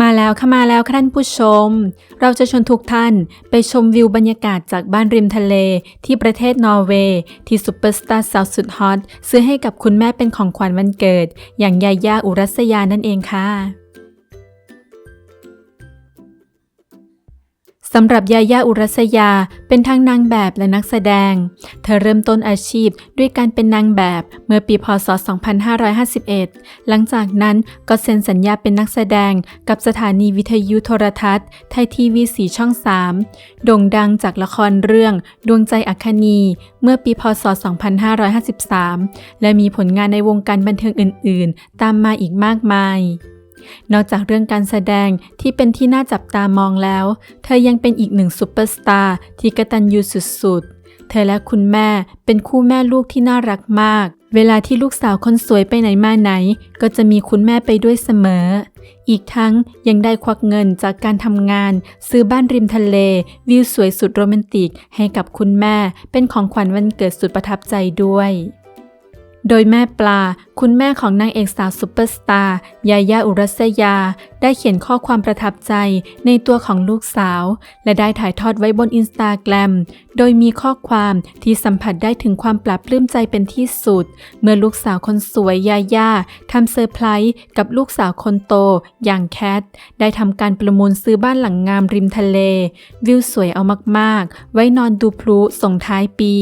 มาแล้วค่ะมาแล้วค่ะท่านผู้ชม เราจะชวนทุกท่านไปชมวิวบรรยากาศจากบ้านริมทะเลที่ประเทศนอร์เวย์ที่ซูเปอร์สตาร์สาวสุดฮอตซื้อให้กับคุณแม่เป็นของขวัญวันเกิด อย่างยายาอุรัสยานั่นเองค่ะ สำหรับยายาอุรัสยาเป็นทั้งนางแบบและนักแสดง เธอเริ่มต้นอาชีพด้วยการเป็นนางแบบเมื่อปีพศ 2551 หลังจากนั้นก็เซ็นสัญญาเป็นนักแสดงกับสถานีวิทยุโทรทัศน์ ไทยทีวีสีช่อง 3 โด่งดังจากละครเรื่องดวงใจอัคคณีเมื่อปีพศ 2553 และมีผลงานในวงการบันเทิงอื่น ๆ ตามมาอีกมากมาย นอกจากเรื่องการแสดงที่เป็นที่น่าจับตามองแล้ว เธอยังเป็นอีกหนึ่งซูเปอร์สตาร์ที่กตัญญูสุดๆ เธอและคุณแม่เป็นคู่แม่ลูกที่น่ารักมาก เวลาที่ลูกสาวคนสวยไปไหนมาไหน ก็จะมีคุณแม่ไปด้วยเสมอ อีกทั้งยังได้ควักเงินจากการทำงาน ซื้อบ้านริมทะเล วิวสวยสุดโรแมนติก ให้กับคุณแม่เป็นของขวัญวันเกิดสุดประทับใจด้วย โดยแม่ปลา คุณแม่ของนางเอกสาวซูเปอร์สตาร์ยายาอุรัสยา ได้เขียนข้อความประทับใจในตัวของลูกสาว และได้ถ่ายทอดไว้บนอินสตาแกรมโดยมีข้อความที่สัมผัสได้ถึงความปลาบปลื้มใจเป็นที่สุด เมื่อลูกสาวคนสวยยายาทำเซอร์ไพรส์กับลูกสาวคนโต อย่างแคท ได้ทำการประมูลซื้อบ้านหลังงามริมทะเล วิวสวยเอามากๆ ไว้นอนดูพลุส่งท้ายปี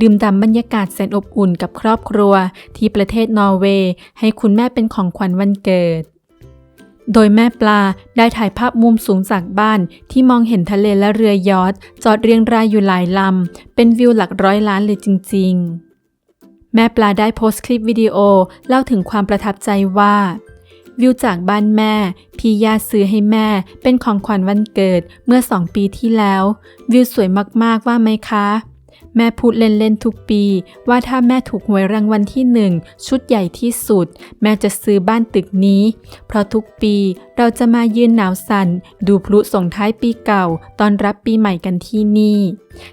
ดื่มด่ำบรรยากาศแสนอบอุ่นกับครอบครัว ที่ประเทศนอร์เวย์ให้คุณแม่เป็นของขวัญวันเกิด โดยแม่ปลาได้ถ่ายภาพมุมสูงจากบ้านที่มองเห็นทะเลและเรือยอทจอดเรียงรายอยู่หลายลำ เป็นวิวหลักร้อยล้านเลยจริง ๆ แม่ปลาได้โพสต์คลิปวิดีโอเล่าถึงความประทับใจว่า วิวจากบ้านแม่ พี่ยาซื้อให้แม่เป็นของขวัญวันเกิดเมื่อสองปีที่แล้ว วิวสวยมากๆว่าไหมคะ แม่พูดเล่นๆทุกปี ว่าถ้าแม่ถูกหวยรางวัลที่หนึ่งชุดใหญ่ที่สุด แม่จะซื้อบ้านตึกนี้ เพราะทุกปีเราจะมายืนหนาวสั่น ดูพลุส่งท้ายปีเก่า ตอนรับปีใหม่กันที่นี่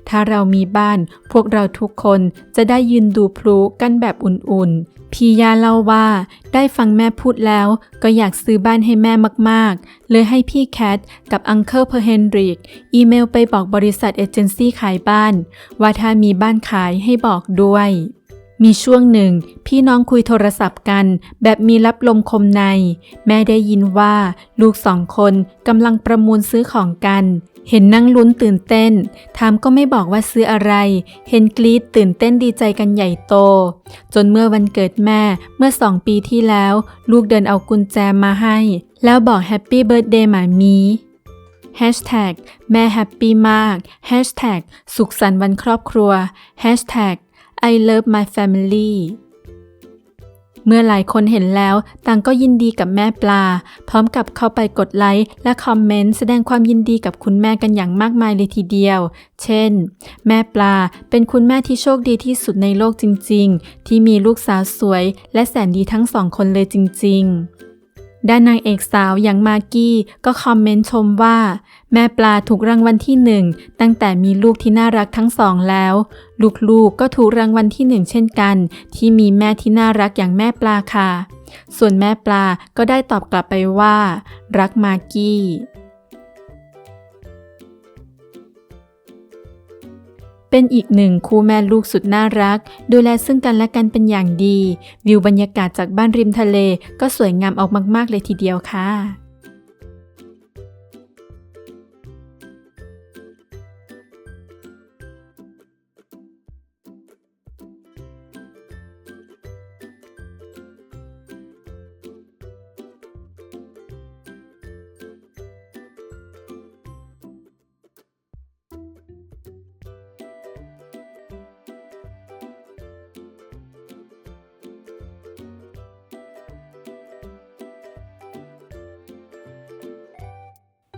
ถ้าเรามีบ้านพวกเราทุกคนจะได้ยืนดูพลุกันแบบอุ่นๆ พี่ยาเล่าว่า ได้ฟังแม่พูดแล้ว ก็อยากซื้อบ้านให้แม่มากๆ เลยให้พี่แคทกับอังเคิลเพอร์เฮนริกอีเมลไปบอกบริษัทเอเจนซี่ขายบ้าน ว่าถ้ามีบ้านขายให้บอกด้วย มีช่วงหนึ่ง พี่น้องคุยโทรศัพท์กัน แบบมีรับลมคมใน แม่ได้ยินว่าลูกสองคนกำลังประมูลซื้อของกัน เห็นนั่งลุ้นตื่นเต้น ถามก็ไม่บอกว่าซื้ออะไร เห็นกรีดตื่นเต้นดีใจกันใหญ่โต จนเมื่อวันเกิดแม่เมื่อสองปีที่แล้ว ลูกเดินเอากุญแจมาให้ แล้วบอกแฮปปี้เบิร์ดเดย์หมามี Hashtag แม่แฮปปี้มาก Hashtag สุขสันต์วันครอบครัว Hashtag I love my family เมื่อหลายคนเห็นแล้วต่างก็ยินดีกับแม่ปลา พร้อมกับเข้าไปกดไลค์และคอมเมนต์แสดงความยินดีกับคุณแม่กันอย่างมากมายเลยทีเดียว เช่น แม่ปลาเป็นคุณแม่ที่โชคดีที่สุดในโลกจริง ๆ ที่มีลูกสาวสวย และแสนดีทั้งสองคนเลยจริง ๆ ด้านนางเอกสาวอย่างมากกี้ก็คอมเมนต์ชมว่า แม่ปลาถูกรางวัลที่หนึ่งตั้งแต่มีลูกที่น่ารักทั้งสองแล้ว ลูกๆก็ถูกรางวัลที่หนึ่งเช่นกัน ที่มีแม่ที่น่ารักอย่างแม่ปลาค่ะ ส่วนแม่ปลาก็ได้ตอบกลับไปว่า รักมากกี้ เป็นอีกหนึ่งคู่แม่ลูกสุดน่ารัก ดูแลซึ่งกันและกันเป็นอย่างดี วิวบรรยากาศจากบ้านริมทะเลก็สวยงามออกมาก ๆ เลยทีเดียวค่ะ